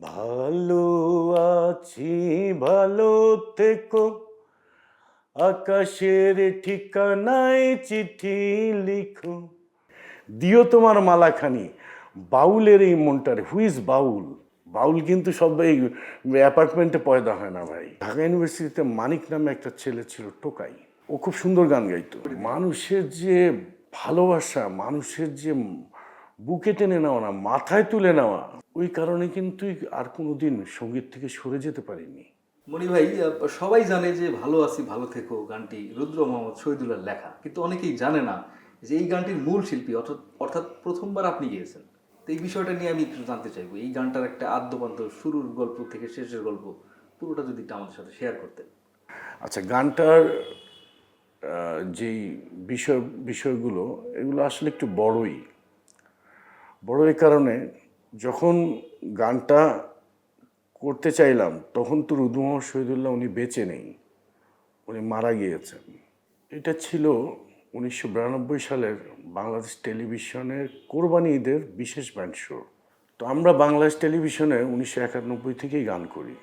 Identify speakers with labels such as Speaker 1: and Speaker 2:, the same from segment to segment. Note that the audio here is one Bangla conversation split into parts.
Speaker 1: ভালো আছি, ভালো থেকো। আকাশের ঠিকানায় চিঠি লিখো। দিও তোমার মালাখানি। বাউলের এই মনটার হুইজ বাউল? বাউল কিন্তু সব এই অ্যাপার্টমেন্টে পয়দা হয় না ভাই। ঢাকা ইউনিভার্সিটিতে মানিক নামে একটা ছেলে ছিল, টোকাই। ও খুব সুন্দর গান গাইতো। মানুষের যে ভালোবাসা, মানুষের যে বুকে টেনে নেওয়া না মাথায় তুলে নেওয়া। ওই কারণে কিন্তু আর কোনোদিন সংগীত থেকে সরে যেতে পারিনি।
Speaker 2: মনি ভাই সবাই জানে যে ভালো আছি ভালো থেকো গানটি রুদ্র মোহাম্মদ শহীদুল্লাহর লেখা। কিন্তু অনেকেই জানে না যে এই গানটির মূল শিল্পী অর্থাৎ অর্থাৎ প্রথমবার আপনি গিয়েছেন। তো এই বিষয়টা নিয়ে আমি একটু জানতে চাইব। এই গানটার একটা আদ্যপান্ত শুরুর গল্প থেকে শেষের গল্প পুরোটা যদি একটু আমাদের সাথে শেয়ার করতেন।
Speaker 1: আচ্ছা গানটার আহ, যেই বিষয় বিষয়গুলো এগুলো আসলে একটু বড়ই। বড় এই কারণে যখন গানটা করতে চাইলাম তখন তো রুদু মোহাম্মদ শহীদুল্লাহ উনি বেঁচে নেই উনি মারা গিয়েছেন। এটা ছিল উনিশশো বিরানব্বই সালের বাংলাদেশ টেলিভিশনের কোরবানি ঈদের বিশেষ ব্যান্ড শো। তো আমরা বাংলাদেশ টেলিভিশনে উনিশশো একানব্বই থেকেই গান করি।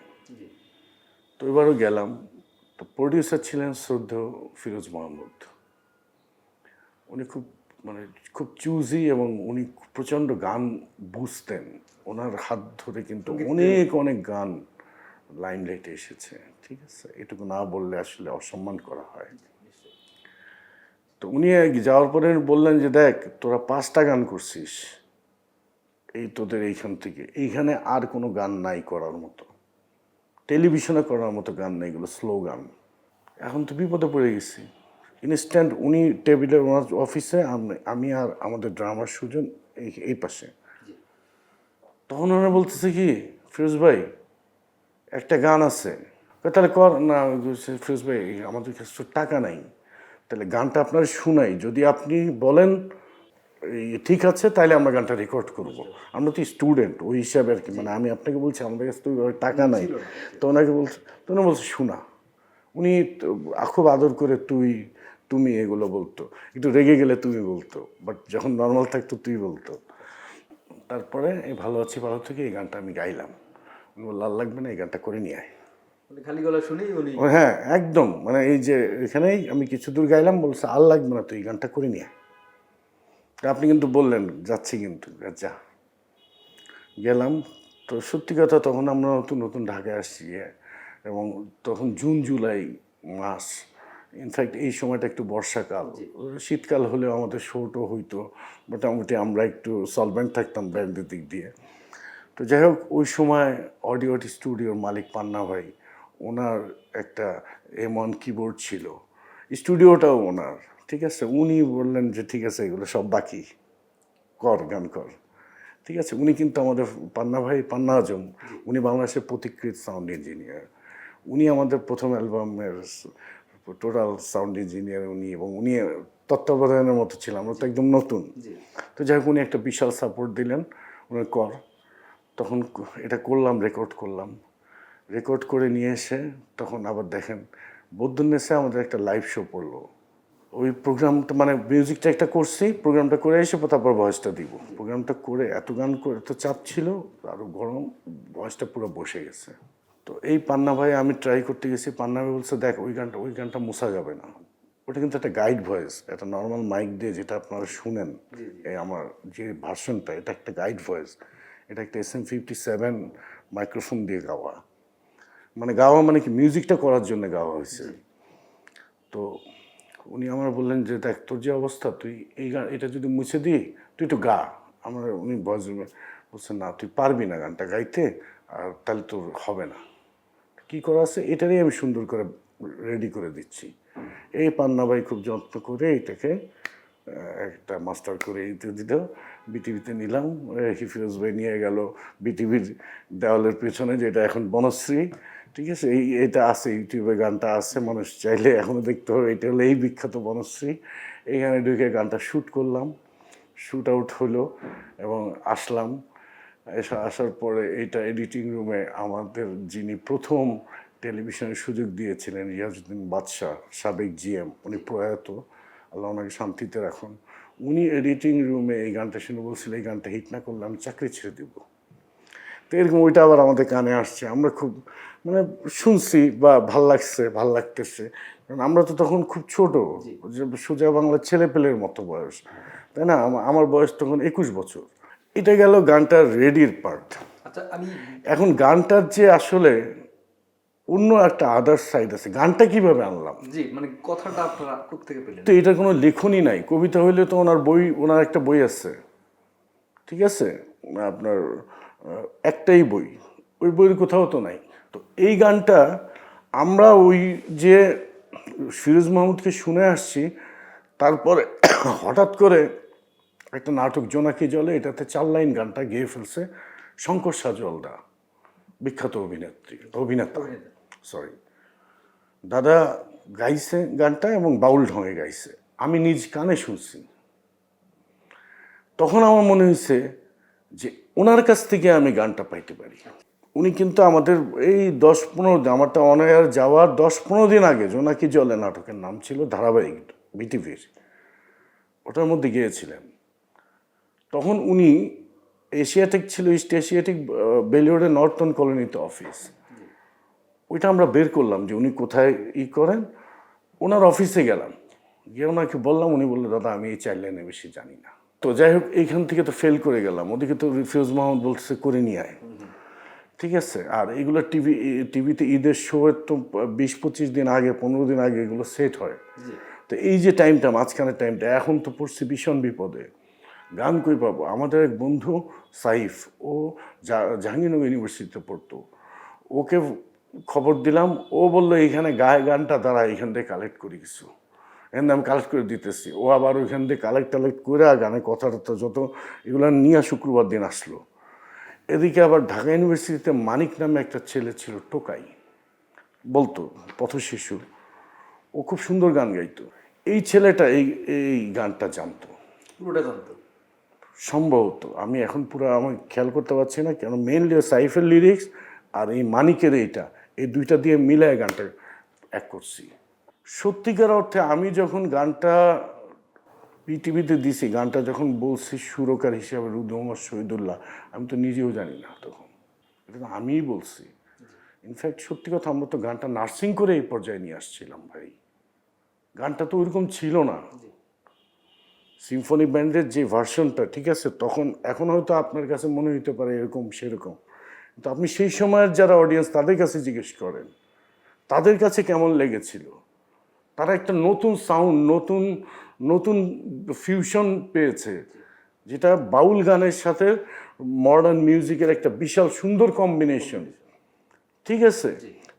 Speaker 1: তো এবারও গেলাম। তো প্রডিউসার ছিলেন শ্রদ্ধেয় ফিরোজ মাহমুদ। উনি খুব মানে খুব চুজি এবং উনি প্রচণ্ড গান বুঝতেন। ওনার হাত ধরে কিন্তু অনেক অনেক গান লাইন লাইটে এসেছে ঠিক আছে? এটুকু না বললে আসলে অসম্মান করা হয়। তো উনি যাওয়ার পরে বললেন যে দেখ তোরা পাঁচটা গান করছিস এই তোদের এইখান থেকে। এইখানে আর কোনো গান নাই করার মতো। টেলিভিশনে করার মতো গান নেই এগুলো স্লো গান। এখন তো বিপদে পড়ে গেছি। ইনস্ট্যান্ট উনি টেবিলের ওনার অফিসে আমি- আর আমাদের ড্রামার সুজন এই এই পাশে। তখন ওনারা বলতেছে কি ফিরোজ ভাই একটা গান আছে। তাহলে কর। না ফিরোজ ভাই আমাদের কাছে তো টাকা নাই। তাহলে গানটা আপনার শুনাই। যদি আপনি বলেন এই ঠিক আছে তাহলে আমরা গানটা রেকর্ড করব। আমরা তো স্টুডেন্ট ওই হিসাবে আর কি। মানে আমি আপনাকে বলছি আমাদের কাছে তো টাকা নাই। তো ওনাকে বলছে তো উনি বলছে শোনা। উনি খুব আদর করে তুই তুমি এগুলো বলতো। একটু রেগে গেলে তুমি বলতো বাট যখন নর্মাল থাকতো তুই বলতো। তারপরে এই ভালো আছি ভালো থেকে এই গানটা আমি গাইলাম। লাল লাগবে না এই গানটা করে নিয়ে আয়।
Speaker 2: মানে খালি গলা শুনেই উনি
Speaker 1: হ্যাঁ একদম। মানে এই যে এখানেই আমি কিছু দূর গাইলাম বলছে আর লাগবে না তুই এই গানটা করে নিয়ে আপনি কিন্তু বললেন যাচ্ছি কিন্তু যা। গেলাম। তো সত্যি কথা তখন আমরা নতুন নতুন ঢাকায় আসছি হ্যাঁ। এবং তখন জুন জুলাই মাস ইনফ্যাক্ট এই সময়টা একটু বর্ষাকাল। শীতকাল হলেও আমাদের শোটও হইতো মোটামুটি আমরা একটু সলভেন্ট থাকতাম ব্যান্ডের দিক দিয়ে। তো যাই হোক ওই সময় অডিও স্টুডিওর মালিক পান্না ভাই ওনার একটা এম ওয়ান কিবোর্ড ছিল। স্টুডিওটাও ওনার ঠিক আছে? উনি বললেন যে ঠিক আছে এগুলো সব বাকি। কর গান কর। ঠিক আছে? উনি কিন্তু আমাদের পান্না ভাই পান্না আজম উনি বাংলাদেশের প্রতিকৃত সাউন্ড ইঞ্জিনিয়ার উনি আমাদের প্রথম অ্যালবামের টোটাল সাউন্ড ইঞ্জিনিয়ার উনি এবং উনি তত্ত্বাবধানের মতো ছিল আমরা তো একদম নতুন। তো যাই হোক উনি একটা বিশাল সাপোর্ট দিলেন উনি কর। তখন এটা করলাম রেকর্ড করলাম। রেকর্ড করে নিয়ে এসে তখন আবার দেখেন বৌদ্ধনেসে আমাদের একটা লাইভ শো পড়ল। ওই প্রোগ্রামটা মানে মিউজিকটা একটা করছি প্রোগ্রামটা করে এসে তারপর ভয়েসটা দিব। প্রোগ্রামটা করে এত গান করে এত চাপ ছিল আরও গরম ভয়েসটা পুরো বসে গেছে। তো এই পান্না ভাই আমি ট্রাই করতে গেছি। পান্না ভাই বলছে দেখ ওই গানটা ওই গানটা মোছা যাবে না। ওটা কিন্তু একটা গাইড ভয়েস একটা নর্মাল মাইক দিয়ে যেটা আপনারা শুনেন এই আমার যে ভার্সনটা এটা একটা গাইড ভয়েস এটা একটা S M fifty seven microphone দিয়ে গাওয়া। মানে গাওয়া মানে কি মিউজিকটা করার জন্য গাওয়া হয়েছে। তো উনি আমার বললেন যে দেখ তোর যে অবস্থা তুই এই গান এটা যদি মুছে দিই তুই একটু গা। আমার উনি ভয়েস বলছেন না তুই পারবি না গানটা গাইতে আর তাহলে তোর হবে না। কি করা আছে এটারই আমি সুন্দর করে রেডি করে দিচ্ছি। এই পান্না ভাই খুব যত্ন করে এটাকে একটা মাস্টার করে দিতে দিল। বিটিভিতে নিলাম হিফিরোজ ভাই নিয়ে গেল বিটিভির দেওয়ালের পেছনে, যেটা এখন বনশ্রী। ঠিক আছে, এই, এটা আছে, ইউটিউবে গানটা আছে, মানুষ চাইলে এখনও দেখতে হবে এটা হলো এই বিখ্যাত বনশ্রী। এইখানে ঢুকে গানটা শ্যুট করলাম শ্যুট আউট হলো এবং আসলাম। এসে আসার পরে এইটা এডিটিং রুমে আমাদের যিনি প্রথম টেলিভিশনের সুযোগ দিয়েছিলেন রিয়াজউদ্দিন বাদশাহ সাবেক জিএম উনি প্রয়াত আল্লাহ ওনাকে শান্তিতে রাখুন। উনি এডিটিং রুমে এই গানটা শুনে বলছিল এই গানটা হিট না করলে আমি চাকরি ছেড়ে দিব। তো এরকম ওইটা আবার আমাদের কানে আসছে। আমরা খুব মানে শুনছি বা ভালো লাগছে ভালো লাগতেছে। কারণ আমরা তো তখন খুব ছোট যে সোজা বাংলার ছেলে পেলের মতো বয়স। তাই না? আমার বয়স তখন একুশ বছর। এটা গেল গানটার রেডির পার্ট
Speaker 2: আচ্ছা
Speaker 1: এখন গানটার যে আসলে অন্য একটা আদার্স সাইড আছে গানটা কীভাবে আনলাম?
Speaker 2: জি মানে কথাটা আপনারা কোথেকে পেলেন?
Speaker 1: তো এটা কোনো লেখনই নাই। কবিতা হইলে তো ওনার বই ওনার একটা বই আছে। ঠিক আছে? আপনার একটাই বই। ওই বইয়ের কোথাও তো নাই। তো এই গানটা আমরা ওই যে ফিরোজ মাহমুদকে শুনে আসছি তারপরে হঠাৎ করে একটা নাটক জোনাকি জলে এটাতে চার লাইন গানটা গেয়ে ফেলছে শঙ্কর সাজওয়ালদা বিখ্যাত অভিনেত্রী অভিনেতা। সরি দাদা গাইছে গানটা এবং বাউল ঢঙে গাইছে। আমি নিজ কানে শুনছি। তখন আমার মনে হয়েছে যে ওনার কাছ থেকে আমি গানটা পাইতে পারি। উনি কিন্তু আমাদের এই দশ পনেরো দিন আমারটা অনায়ার যাওয়ার দশ পনেরো দিন আগে জোনাকি জলে নাটকের নাম ছিল ধারাবাহিক বিটিভির ওটার মধ্যে গিয়েছিলেন। তখন উনি এশিয়াটিক ছিল ইস্ট এশিয়াটিক বেলিওডে নর্থন কলোনিতে অফিস। ওইটা আমরা বের করলাম যে উনি কোথায় ই করেন। ওনার অফিসে গেলাম। গিয়ে ওনাকে বললাম উনি বলল দাদা আমি এই চাইল্ড লাইনে বেশি জানি না। তো যাই হোক এইখান থেকে তো ফেল করে গেলাম। ওদিকে তো রিফিউজ মাহমুদ বলছে করে নিয়ে আয়। ঠিক আছে? আর এগুলো টিভি টিভিতে ঈদের শো তো বিশ পঁচিশ দিন আগে পনেরো দিন আগে এগুলো সেট হয়। তো এই যে টাইমটা মাঝখানের টাইমটা এখন তো পড়ছি ভীষণ বিপদে। গান কই পাবো? আমাদের এক বন্ধু সাইফ, ও জাহাঙ্গীরনগর ইউনিভার্সিটিতে পড়তো। ওকে খবর দিলাম, ও বলল, এইখানে গায়ে গানটা দ্বারা এখান থেকে কালেক্ট করি কিছু। এখান আমি কালেক্ট করে দিতেছি। ও আবার ওইখান থেকে কালেক্ট টালেক্ট করে গানের কথাটা তো যত এগুলো নিয়ে শুক্রবার দিন আসলো। এদিকে আবার ঢাকা ইউনিভার্সিটিতে মানিক নামে একটা ছেলে ছিল, টোকাই, বলতো, পথশিশু। ও খুব সুন্দর গান গাইতো। এই ছেলেটা এই এই গানটা জানতো।
Speaker 2: পুরোটা জানতো?
Speaker 1: সম্ভবত, আমি এখন পুরো আমি খেয়াল করতে পারছি না কেন মেনলি সাইফের লিরিক্স আর এই মানিকের এইটা, এই দুইটা দিয়ে মিলায় গানটা এক করছি। সত্যিকার অর্থে আমি যখন গানটা পিটিভিতে দিছি, গানটা যখন বলছি সুরকার হিসাবে রুদ মোহাম্মদ শহীদুল্লাহ, আমি তো নিজেও জানি না তখন। এটা তো আমিই বলছি। ইনফ্যাক্ট সত্যি কথা আমরা তো গানটা নার্সিং করে এই পর্যায়ে নিয়ে আসছিলাম ভাই। গানটা তো ওইরকম ছিল না। সিম্ফনি ব্যান্ডের যে ভার্সনটা ঠিক আছে? তখন এখন হয়তো আপনার কাছে মনে হতে পারে এরকম সেরকম। কিন্তু আপনি সেই সময়ের যারা অডিয়েন্স তাদের কাছে জিজ্ঞেস করেন তাদের কাছে কেমন লেগেছিল? তারা একটা নতুন সাউন্ড নতুন নতুন ফিউশন পেয়েছে যেটা বাউল গানের সাথে মডার্ন মিউজিকের একটা বিশাল সুন্দর কম্বিনেশন ঠিক আছে?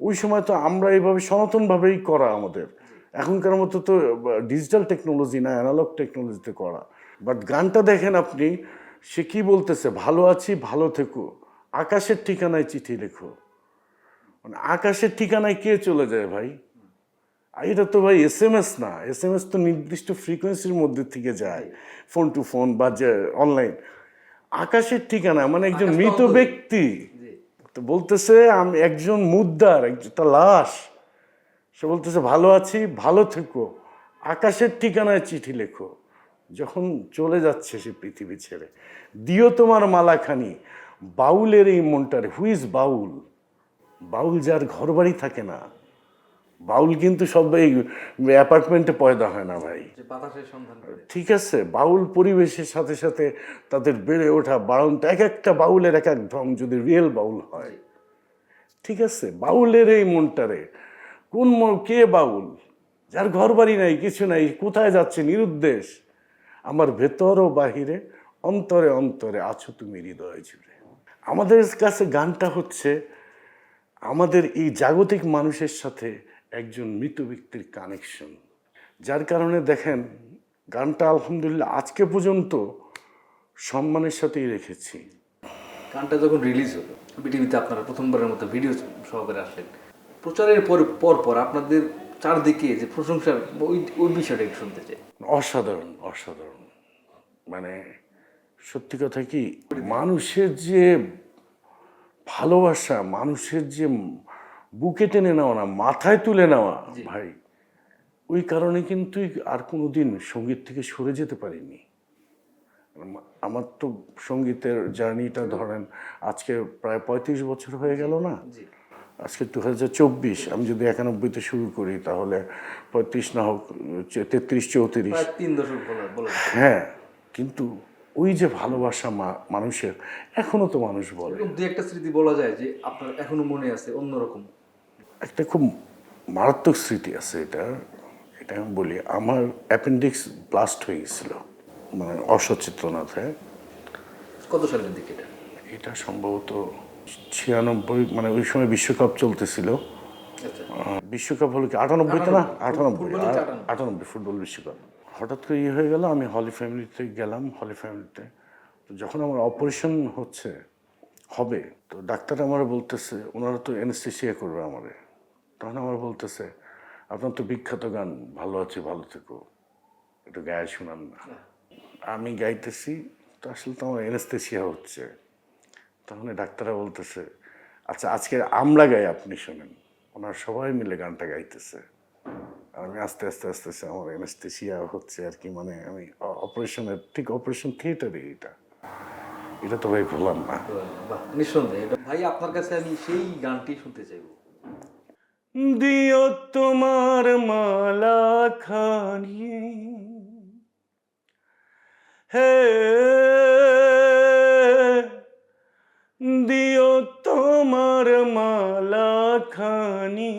Speaker 1: ওই সময় তো আমরা এইভাবে সনাতনভাবেই করা আমাদের। এখনকার মতো তো ডিজিটাল টেকনোলজি না অ্যানালগ টেকনোলজিতে করা। বাট গানটা দেখেন আপনি সে কি বলতেছে? ভালো আছি ভালো থেকো। আকাশের ঠিকানায় চিঠি লেখো। মানে আকাশের ঠিকানায় কে চলে যায় ভাই? এটা তো ভাই এস এম এস না। এস এম এস তো নির্দিষ্ট ফ্রিকোয়েন্সির মধ্যে থেকে যায় ফোন টু ফোন বা যে অনলাইন আকাশের ঠিকানা মানে একজন মৃত ব্যক্তি। তো বলতেছে আমি একজন মুদ্রার একটা লাশ। সে বলতেছে ভালো আছি ভালো থেকো। আকাশের ঠিকানায় চিঠি লেখো। যখন চলে যাচ্ছে সে পৃথিবী ছেড়ে। দিও তোমার মালাখানি। বাউলের এই মনটার হুইজ বাউল? বাউল যার ঘর বাড়ি থাকে না। বাউল কিন্তু সব এই অ্যাপার্টমেন্টে পয়দা হয় না ভাই। ঠিক আছে বাউল পরিবেশের সাথে সাথে তাদের বেড়ে ওঠা বাউলটা এক একটা বাউলের এক এক ঢং যদি রিয়েল বাউল হয়। ঠিক আছে বাউলের এই মনটারে কোন কে বাউল? যার ঘর বাড়ি নাই, কিছু নাই, কোথায় যাচ্ছে নিরুদ্দেশ। আমার ভেতর ও বাহিরে, অন্তরে অন্তরে আছো তুমি হৃদয় জুড়ে। আমাদের কাছে গানটা হচ্ছে, আমাদের এই জাগতিক মানুষের সাথে একজন মৃত ব্যক্তির কানেকশন যার কারণে দেখেন, গানটা আলহামদুলিল্লাহ আজকে পর্যন্ত সম্মানের সাথেই রেখেছি।
Speaker 2: গানটা যখন রিলিজ হলো বিটিভিতে আপনারা প্রথমবারের মতো ভিডিও সহকারে আসলেন। প্রচারের পর পর পর আপনাদের চারদিকে যে প্রশংসার ওই ওই বিষয়টা একটু শুনতে চাই।
Speaker 1: অসাধারণ অসাধারণ। মানে সত্যি কথা কি মানুষের যে ভালোবাসা মানুষের যে বুকে টেনে নেওয়া না মাথায় তুলে নেওয়া ভাই ওই কারণে কিন্তু আর কোনো দিন সংগীত থেকে সরে যেতে পারিনি। আমার তো সঙ্গীতের জার্নিটা ধরেন আজকে প্রায় পঁয়ত্রিশ বছর হয়ে গেল না। আজকে দু হাজার চব্বিশ আমি যদি একানব্বইতে শুরু করি তাহলে পঁয়ত্রিশ না হোক তেত্রিশ চৌত্রিশ।
Speaker 2: তিন দশক
Speaker 1: হ্যাঁ কিন্তু ওই যে ভালোবাসা মা- মানুষের এখনও তো মানুষ বলে।
Speaker 2: দু একটা স্মৃতি বলা যায় যে আপনার এখনও মনে আছে অন্যরকম।
Speaker 1: একটা খুব মারাত্মক স্মৃতি আছে এটা। এটা আমি বলি আমার অ্যাপেন্ডিক্স ব্লাস্ট হয়ে গেছিল মানে অসচেতনতায়।
Speaker 2: কত সালের দিকে এটা?
Speaker 1: এটা সম্ভবত ছিয়ানব্বই মানে ওই সময় বিশ্বকাপ চলতেছিল।
Speaker 2: আচ্ছা।
Speaker 1: বিশ্বকাপ হলো কি? আটানব্বইতে না?
Speaker 2: আটানব্বই।
Speaker 1: আটানব্বই।
Speaker 2: তো
Speaker 1: আ-
Speaker 2: আটানব্বই।
Speaker 1: আটানব্বই ফুটবল বিশ্বকাপ। হঠাৎ করে ইয়ে হয়ে গেল আমি হলি ফ্যামিলিতে গেলাম হলি ফ্যামিলিতে। তো যখন আমার অপারেশন হচ্ছে হবে তো ডাক্তার আমার বলতেছে ওনারা তো এনেস্থেসিয়া করবে আমারে। তখন আমার বলতেছে আপনার তো বিখ্যাত গান ভালো আছে ভালো থেকো। একটু গায়ে শোনান না। আমি গাইতেছি তো আসলে তো আমার এনেস্থেসিয়া হচ্ছে। তখন ডাক্তাররা বলতেছে আচ্ছা আজকে আমরা গাই আপনি শোনেন। ওনার সবাই মিলে গানটা গাইতেছে। আমি আস্তে আস্তে আস্তে আস্তে আমার এনেস্থেসিয়া হচ্ছে আর কি মানে আমি অপারেশনের ঠিক অপারেশন থিয়েটারে এটা। এটা তো ভাই ভুলাম না।
Speaker 2: নিঃসন্দেহে। ভাই আপনার কাছে আমি সেই গানটি শুনতে চাইব।
Speaker 1: দিও তোমার মালা খানি। হে দিও তোমার মালা খানি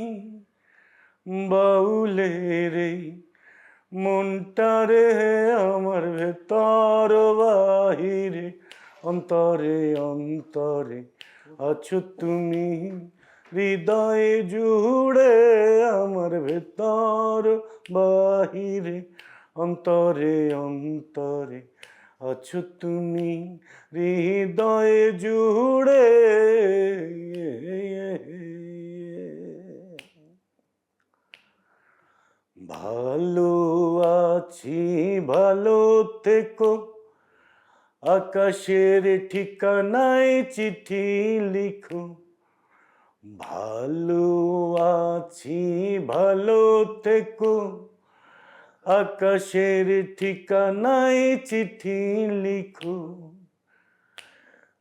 Speaker 1: বাউলে রে মনটারে আমার ভেতর বাহিরে, অন্তরে অন্তরে আছো তুমি। হৃদয়ে জুড়ে আমার ভেতর বাহিরে, অন্তরে অন্তরে আছো তুমি হৃদয়ে জুড়ে। ভালো আছি, ভালো থেকো। আকাশের ঠিকানায় চিঠি লিখো। ভালো আছি, ভালো থেকো। আকাশের ঠিকানায় চিঠি লিখো।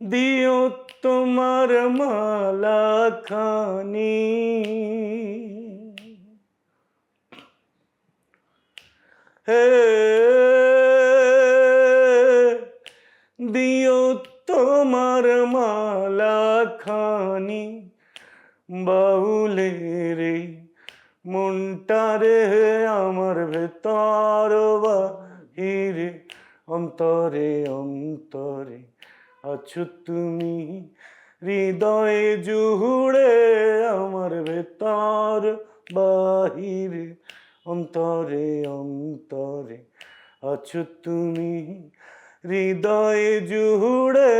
Speaker 1: দিও তোমার মালা খানি হে দিও তোমার মালা খানি মনটা রে আমার ভেতর বাহিরে, অন্তরে অন্তরে আছো তুমি। হৃদয়ে জুহুড়ে আমার ভেতর বাহিরে, অন্তরে অন্তরে আছো তুমি। হৃদয়ে জুহুড়ে